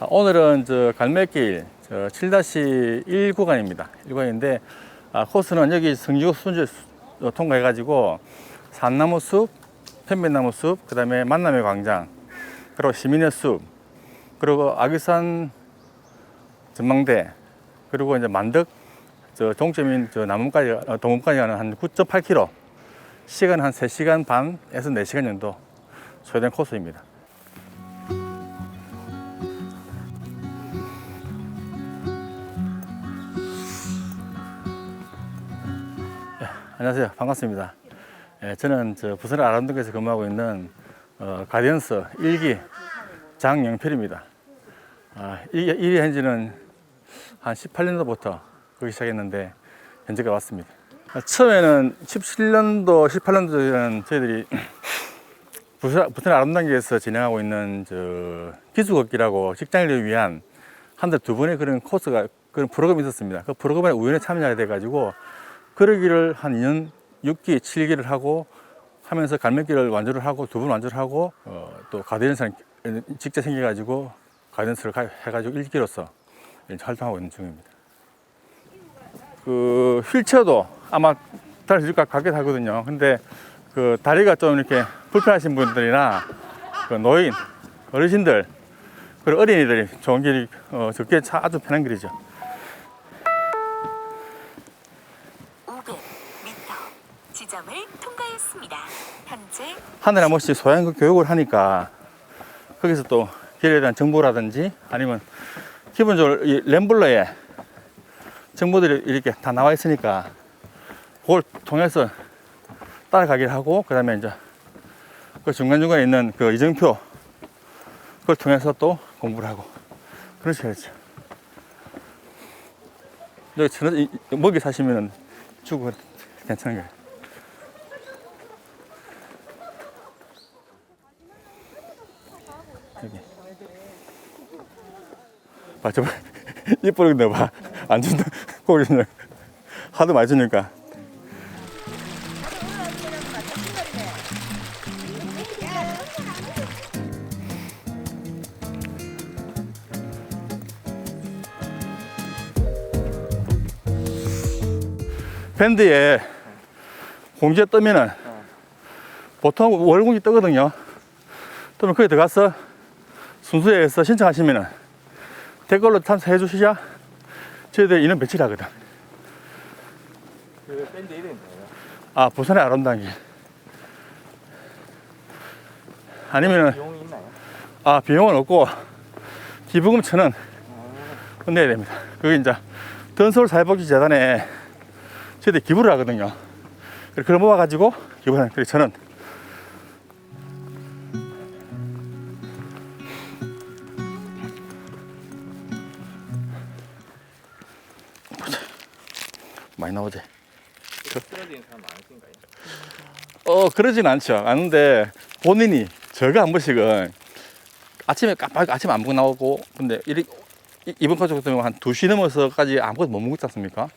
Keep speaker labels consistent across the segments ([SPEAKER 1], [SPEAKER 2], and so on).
[SPEAKER 1] 오늘은 저 갈매길 저 7-1 구간입니다. 1구간인데 아, 코스는 여기 성지구 순주 수- 통과해 가지고 산나무 숲, 편백나무 숲, 그다음에 만남의 광장, 그리고 시민의 숲, 그리고 아기산 전망대, 그리고 이제 만덕 저 종점인 저 남원까지 어, 동원까지 가는 한 9.8km, 시간 한 3시간 반에서 4시간 정도 소요된 코스입니다. 안녕하세요. 반갑습니다. 예, 저는 저 부산 아람동에서 근무하고 있는 어, 가디언스 1기 장영필입니다. 아, 이, 이 현지는 한 18년도부터 거기 시작했는데 현재가 왔습니다. 아, 처음에는 17년도, 18년도에는 저희들이 부산, 아름당기에서 진행하고 있는 저 기수걷기라고 직장인을 위한 한 달 두 번의 그런 코스가 그런 프로그램이 있었습니다. 그 프로그램에 우연히 참여하게 돼가지고 그러기를 한 2년 6기, 7기를 하고 하면서 갈매길을 완주를 하고 두 번 완주를 하고 어, 또 가디언스는 직접 생겨가지고 가디언스를 가- 해가지고 1기로서 활동하고 있는 중입니다. 그 휠체어도 아마 가 갖게 하거든요. 근데 그 다리가 좀 이렇게 불편하신 분들이나 그 노인, 어르신들, 그리고 어린이들이 좋은 길이 어, 적게 차 아주 편한 길이죠.
[SPEAKER 2] 지점을 통과했습니다. 현재
[SPEAKER 1] 하늘에 한 번씩 소양급 교육을 하니까 거기서 또 길에 대한 정보라든지 아니면 기본적으로 이 램블러에 정보들이 이렇게 다 나와 있으니까 그걸 통해서 따라가기를 하고 그 다음에 이제 그 중간중간에 있는 그 이정표 그걸 통해서 또 공부를 하고 그렇게 해야죠. 여기 천- 이- 이- 먹이 사시면은 주고 괜찮은 거예요. 봐, 저거 이쁘게 넣어봐. 안 준다. 고기는 하도 많이 주니까. 밴드에 공지에 뜨면은 보통 월공지 뜨거든요. 뜨면 거기 들어가서 순수에서 신청하시면은 댓글로 탐색해 주시자 저희들 인원 배치를 하거든.
[SPEAKER 3] 그 밴드 이름이 뭐예요?
[SPEAKER 1] 아, 부산의 아름다운 아니면은,
[SPEAKER 3] 비용이 있나요?
[SPEAKER 1] 아, 비용은 없고, 기부금 천 원, 내야 됩니다. 그게 이제, 던서울 사회복지재단에 저희들 기부를 하거든요. 그걸 모아가지고 기부하는. 보 많이 나오지?
[SPEAKER 3] 쓰러지는 사람 많으신가요?
[SPEAKER 1] 어 그러진 않죠. 않은데 본인이 저가 한 번씩은 아침에 깜빡 아침에 안 먹고 나오고 근데 이리, 이- 이번 가족 같은 경우 한 2시 넘어서까지 아무것도 못 먹지 않습니까?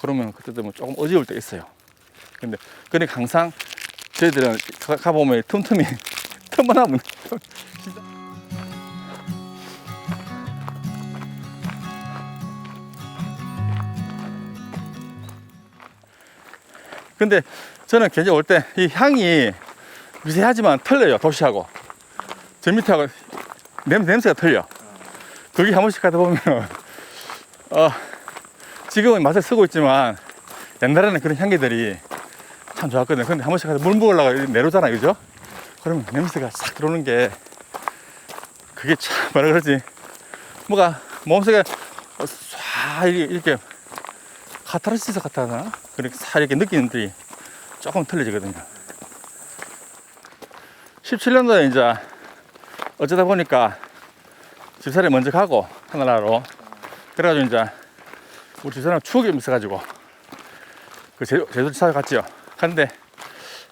[SPEAKER 1] 그러면 그때 되면 조금 어지러울 때 있어요. 근데 근데 항상 저희들은 가, 가보면 틈틈이 틈만 하면 근데 저는 개인적으로 올때 이 향이 미세하지만 틀려요 도시하고. 저 밑에하고 냄, 냄새가 틀려. 거기 한 번씩 가다 보면 어, 지금은 맛을 쓰고 있지만 옛날에는 그런 향기들이 참 좋았거든요. 근데 한 번씩 가서 물 먹으려고 내려오잖아요 그죠? 그러면 냄새가 싹 들어오는 게 그게 참 뭐라 그러지? 뭐가 몸속에 쏴 이렇게, 이렇게 카타르시스 같다 하나. 그렇게 싹 이렇게 느끼는 들이 조금 틀려지거든요. 17년도에 이제 어쩌다 보니까 집사를 먼저 가고 하나라로 그래가지고 이제 우리 집사람 추억이 있어가지고 그 제주, 제주도 찾아갔지요. 근데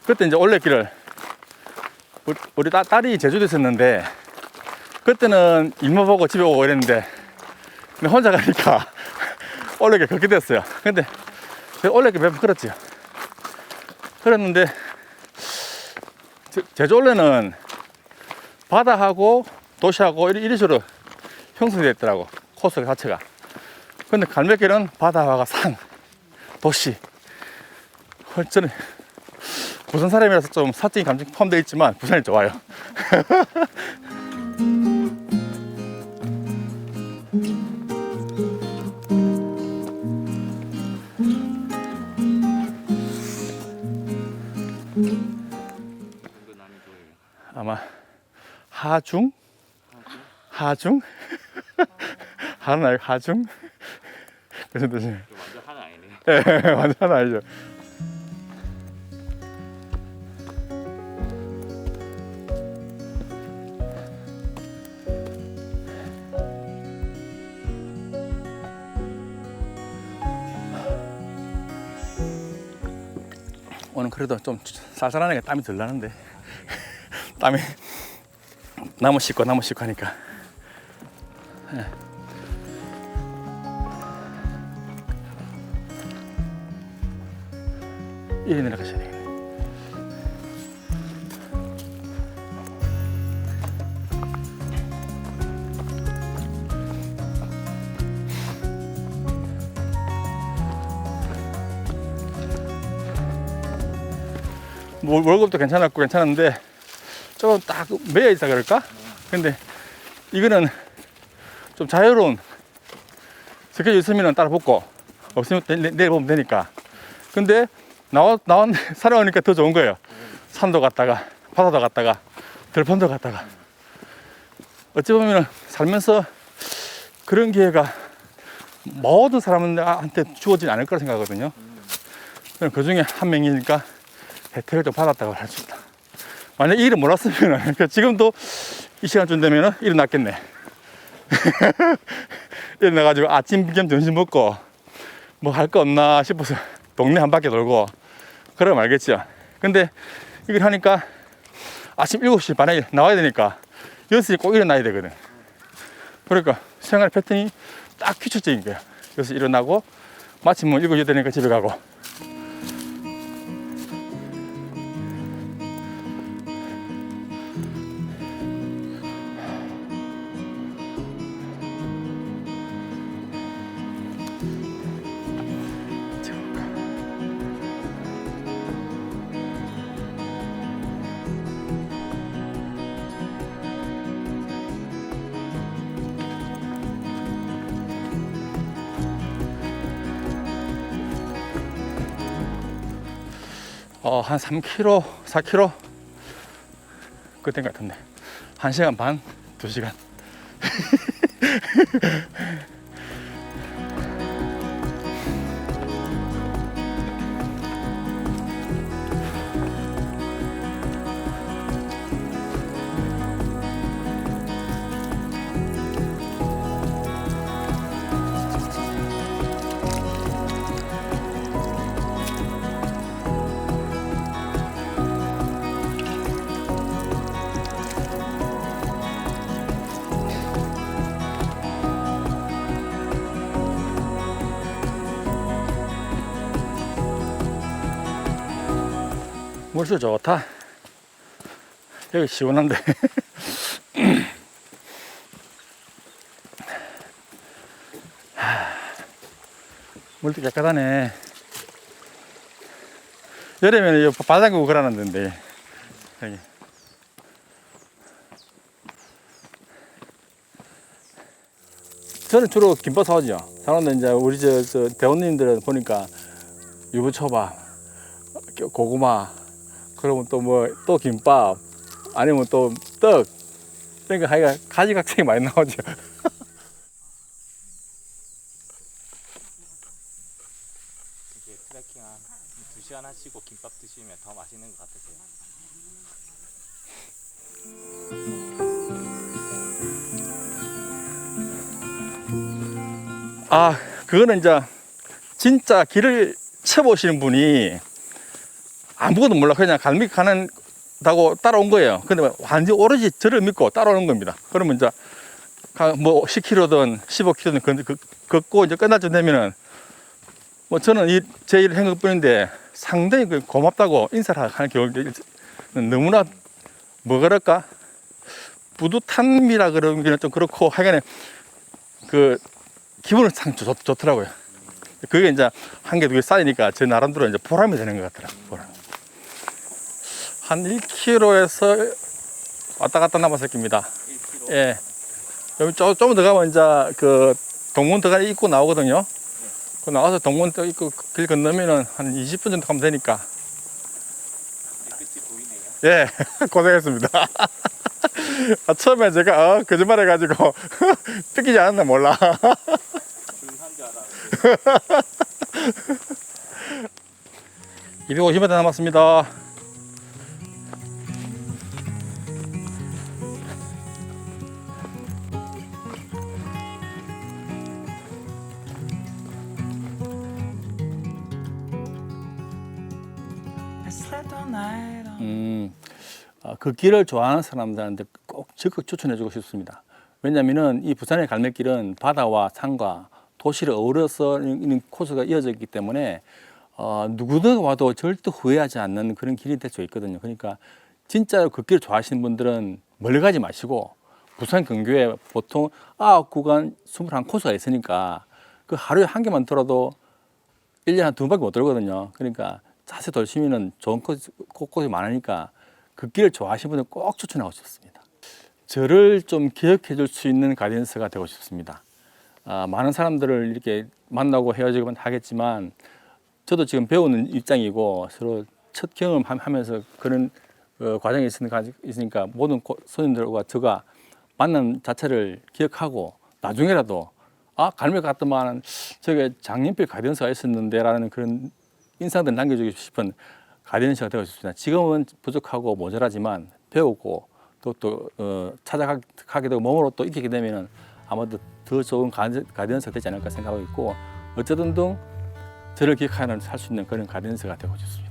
[SPEAKER 1] 그때 이제 올레길을 우리, 따, 딸이 제주도에 있었는데 그때는 일만 보고 집에 오고 이랬는데 근데 혼자 가니까 올레길 걷게 됐어요. 근데 올레길 몇번 걸었지요. 그랬는데 제- 제주 올레는 바다하고 도시하고 이리 식으로 형성되어 있더라고 코스 자체가. 근데 갈매길은 바다와 산 도시. 헐, 저는 부산 사람이라서 좀 사적인 감정이 포함되어 있지만 부산이 좋아요 하중? 하중? 하는 아니 하중? 그
[SPEAKER 3] 이거 완전 하나 아니네.
[SPEAKER 1] 예, 완전 아니죠. 오늘 그래도 좀 쌀쌀하니까 땀이 덜 나는데. 땀이 나무 씻고 나무 씻고 하니까 이리 내려가셔야 되겠네. 뭐, 월급도 괜찮았고 괜찮은데 조금 딱 매여 있다 그럴까? 근데 이거는 좀 자유로운 스케줄 있으면 따라 붙고 없으면 내- 내- 내일 보면 되니까 근데 나와 나왔 살아오니까 더 좋은 거예요. 산도 갔다가 바다도 갔다가 들판도 갔다가 어찌 보면 살면서 그런 기회가 모든 사람한테 주어지지 않을 거라 생각하거든요. 그 중에 한 명이니까 혜택을 좀 받았다고 할 수 있다. 만약 이 일을 몰랐으면 지금도 이 시간쯤 되면 일어났겠네. 일어나가지고 아침 겸 점심 먹고 뭐 할 거 없나 싶어서 동네 한 바퀴 돌고 그러면 알겠죠. 근데 이걸 하니까 아침 7시 반에 나와야 되니까 6시에 꼭 일어나야 되거든. 그러니까 생활 패턴이 딱 규칙적인 거야. 그래서 일어나고 마침 뭐 7시 되니까 집에 가고 어, 한 3km, 4km 그땐 같은데. 1시간 반, 2시간 물수 좋다 여기 시원한데. 하, 물도 깨끗하네. 여름에는 그러는 데인데 여기. 저는 주로 김밥 사오죠. 사오는데 이제 우리 저, 저 대원님들은 보니까 유부초밥 고구마 그러면 또 뭐 또 김밥 아니면 또 떡 그러니까 하여가 가지각색이 많이 나오죠
[SPEAKER 3] 이제 트레킹 한 2시간 하시고 김밥 드시면 더 맛있는 것 같으세요?
[SPEAKER 1] 아 그거는 이제 진짜 길을 쳐보시는 분이 아무것도 몰라 그냥 갈미 가는 다고 따라온 거예요 근데 완전 오로지 저를 믿고 따라오는 겁니다 그러면 이제 가- 뭐 10km든 15km든 그, 그, 걷고 이제 끝날쯤 되면은 뭐 저는 이 제 일을 한 것 뿐인데 상당히 그 고맙다고 인사를 하는 경우가 너무나 뭐 그럴까 뿌듯함이라 그런 게는 좀 그렇고 하여간에 그 기분은 참 좋, 좋더라고요. 그게 이제 한 개 두 개 쌓이니까 제 나름대로 이제 보람이 되는 것 같더라고요. 보람. 한 1km에서 왔다 갔다 남았을 겁니다.
[SPEAKER 3] 1kg.
[SPEAKER 1] 예. 여기 좀, 좀더 가면 이제 그 동문 들어가 입구 나오거든요. 그 나와서 동문 또 입구 길 건너면은 한 20분 정도 가면 되니까.
[SPEAKER 3] 보이네요.
[SPEAKER 1] 예, 고생했습니다. 아, 처음에 제가 어, 거짓말 해가지고 뺏기지 않았나 몰라.
[SPEAKER 3] 알았는데
[SPEAKER 1] 250m 남았습니다. 음, 어, 그 길을 좋아하는 사람들한테 꼭 적극 추천해주고 싶습니다. 왜냐하면은 이 부산의 갈매길은 바다와 산과 도시를 어우러서 있는 코스가 이어져 있기 때문에 어, 누구든 와도 절대 후회하지 않는 그런 길이 될 수 있거든요. 그러니까 진짜로 그 길을 좋아하시는 분들은 멀리 가지 마시고 부산 근교에 보통 아홉 구간 21코스가 있으니까 그 하루에 한 개만 돌아도 1년에 한두 번밖에 못 돌거든요. 그러니까 자세 돌시면은 좋은 곳곳이 많으니까 그 길을 좋아하시는 분들 꼭 추천하고 싶습니다. 저를 좀 기억해 줄 수 있는 가이던스가 되고 싶습니다. 아, 많은 사람들을 이렇게 만나고 헤어지고 하겠지만 저도 지금 배우는 입장이고 서로 첫 경험하면서 그런 어, 과정이 있으니까, 모든 고- 손님들과 저가 만남 자체를 기억하고 나중에라도 아 갈매 같더만 저게 장님필 가이던스가 있었는데라는 그런 인상들 남겨주고 싶은 가이던스가 되고 싶습니다. 지금은 부족하고 모자라지만 배우고 또 또 어, 찾아가게 되고 몸으로 또 익히게 되면은 아마도 더 좋은 가이던스가 되지 않을까 생각하고 있고 어쨌든 등 저를 기억하는 살 수 있는 그런 가이던스가 되고 싶습니다.